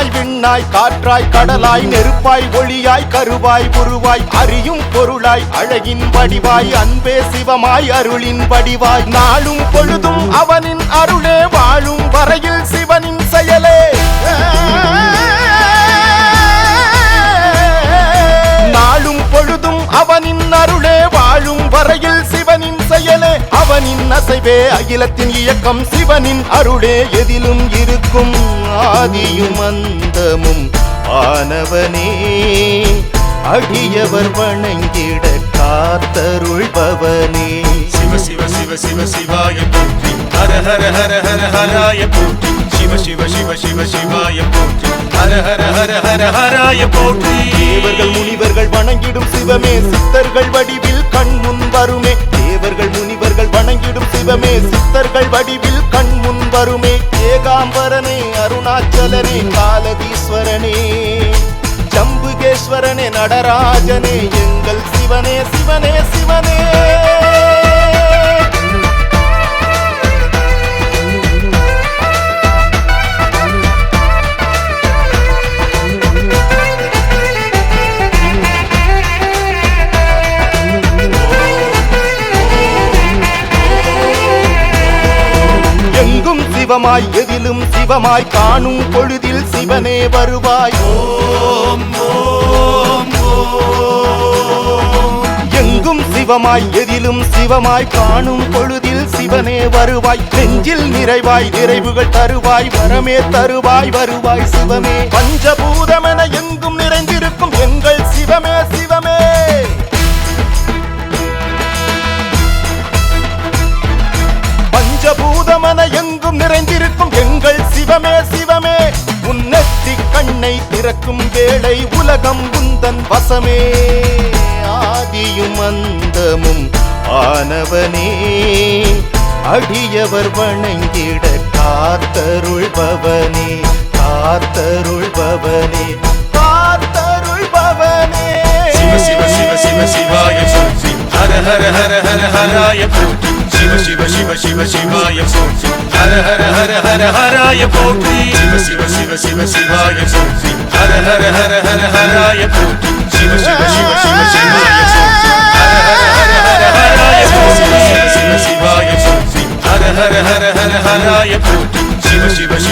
மண்ணாய் விண்ணாய் காற்றாய் கடலாய் நெருப்பாய் ஒளியாய் கருவாய் உருவாய் அறியும் பொருளாய் அழகின் வடிவாய் அன்பே சிவமாய் அருளின் வடிவாய். நாளும் பொழுதும் அவனின் அருளே வாழும் வரையில் சிவனின் செயலே. நாளும் பொழுதும் அவனின் அவனின் அசைவே அகிலத்தின் இயக்கம் சிவனின் அருளே. எதிலும் இருக்கும் ஆதியும் அந்தமும் ஆனவனே. அடியவர் வணங்கிட காத்தருள்பவனே. சிவ சிவ சிவ சிவ சிவாய போற்றி. ஹர ஹர ஹர ஹர ஹராய போற்றி. சிவ சிவ சிவ சிவ சிவாய போற்றி. ஹர ஹர ஹர ஹர ஹராய போற்றி. தேவர்கள் முனிவர்கள் வணங்கிடும் சிவமே. சித்தர்கள் வடிவில் கண் முன் வருமே. தேவர்கள் முனிவர்கள் சிவமே சித்தர்கள் வடிவில் கண் முன் வருமே. ஏகாம்பரனே அருணாச்சலனே காலதீஸ்வரனே. ஜம்புகேஸ்வரனே நடராஜனே எங்கள் சிவனே சிவனே சிவனே. சிவமாய் எதிலும் சிவமாய் காணும் பொழுதில் சிவனே வருவாய். எங்கும் சிவமாய் எதிலும் சிவமாய் காணும் பொழுதில் சிவனே வருவாய். நெஞ்சில் நிறைவாய் நிறைவுகள் தருவாய் வரமே தருவாய் வருவாய் சிவமே பஞ்சபூதமென நிறைந்திருக்கும் எங்கள் சிவமே சிவமே. உன்னத்தி கண்ணை திறக்கும் வேளை உலகம் உந்தன் வசமே. ஆதியும் அந்தமும் ஆனவனே. அடியவர் வணங்கிட காத்தருள்பவனே போற்றி ஹர ஹர ஹர ஹர ஹராய போற்றி சிவ சிவ சிவ சிவ சிவாய போற்றி ஹர ஹர ஹர ஹர ஹராய போற்றி சிவ சிவ சிவ சிவ சிவாய போற்றி ஹர ஹர ஹர ஹர ஹராய போற்றி சிவ சிவ சிவ